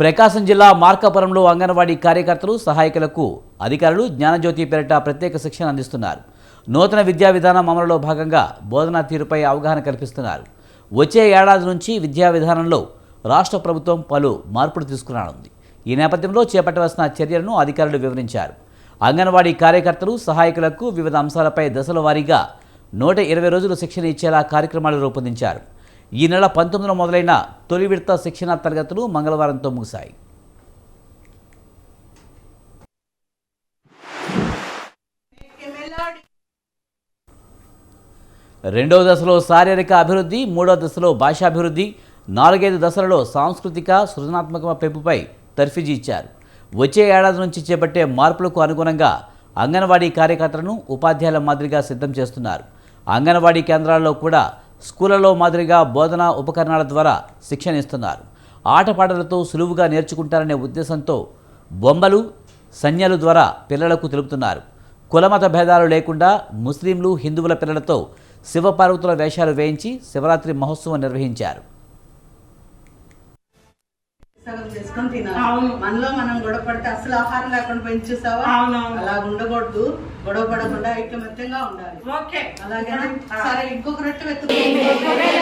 ప్రకాశం జిల్లా మార్కాపురంలో అంగన్వాడీ కార్యకర్తలు సహాయకులకు అధికారులు జ్ఞానజ్యోతి పేరిట ప్రత్యేక శిక్షణ అందిస్తున్నారు. నూతన విద్యా విధానం అమలులో భాగంగా బోధనా తీరుపై అవగాహన కల్పిస్తున్నారు. వచ్చే ఏడాది నుంచి విద్యా విధానంలో రాష్ట్ర ప్రభుత్వం పలు మార్పులు తీసుకురానుంది. ఈ నేపథ్యంలో చేపట్టవలసిన చర్యలను అధికారులు వివరించారు. అంగన్వాడీ కార్యకర్తలు సహాయకులకు వివిధ అంశాలపై దశల వారీగా నూట ఇరవై రోజులు శిక్షణ ఇచ్చేలా కార్యక్రమాలు రూపొందించారు. ఈ నెల పంతొమ్మిదిలో మొదలైన తొలి విడత శిక్షణ తరగతులు మంగళవారంతో ముగిశాయి. రెండవ దశలో శారీరక అభివృద్ధి మూడవ దశలో భాషాభివృద్ధి నాలుగైదు దశలలో సాంస్కృతిక సృజనాత్మక పెంపుపై తర్ఫీజీ ఇచ్చారు వచ్చే ఏడాది నుంచి చేపట్టే మార్పులకు అనుగుణంగా అంగన్వాడీ కార్యకర్తలను ఉపాధ్యాయుల మాదిరిగా సిద్ధం చేస్తున్నారు. అంగన్వాడీ కేంద్రాల్లో కూడా స్కూళ్ళలో మాదిరిగా బోధనా ఉపకరణాల ద్వారా శిక్షణ ఇస్తున్నారు ఆటపాటలతో సులువుగా నేర్చుకుంటారనే ఉద్దేశంతో బొమ్మలు సంజ్ఞలు ద్వారా పిల్లలకు తెలుపుతున్నారు. కులమత భేదాలు లేకుండా ముస్లింలు హిందువుల పిల్లలతో శివపార్వతుల వేషాలు వేయించి శివరాత్రి మహోత్సవం నిర్వహించారు. సగం చేసుకొని తినాలి అవును. మనలో మనం గొడవ పడితే అసలు ఆహారం లేకుండా పోయి చూసావా అవునవును. అలా ఉండకూడదు గొడవ పడకుండా ఐక్యమత్యంగా ఉండాలి ఓకే అలాగేనా ఆ. సరే ఇంకొక రొట్టె వెతుకు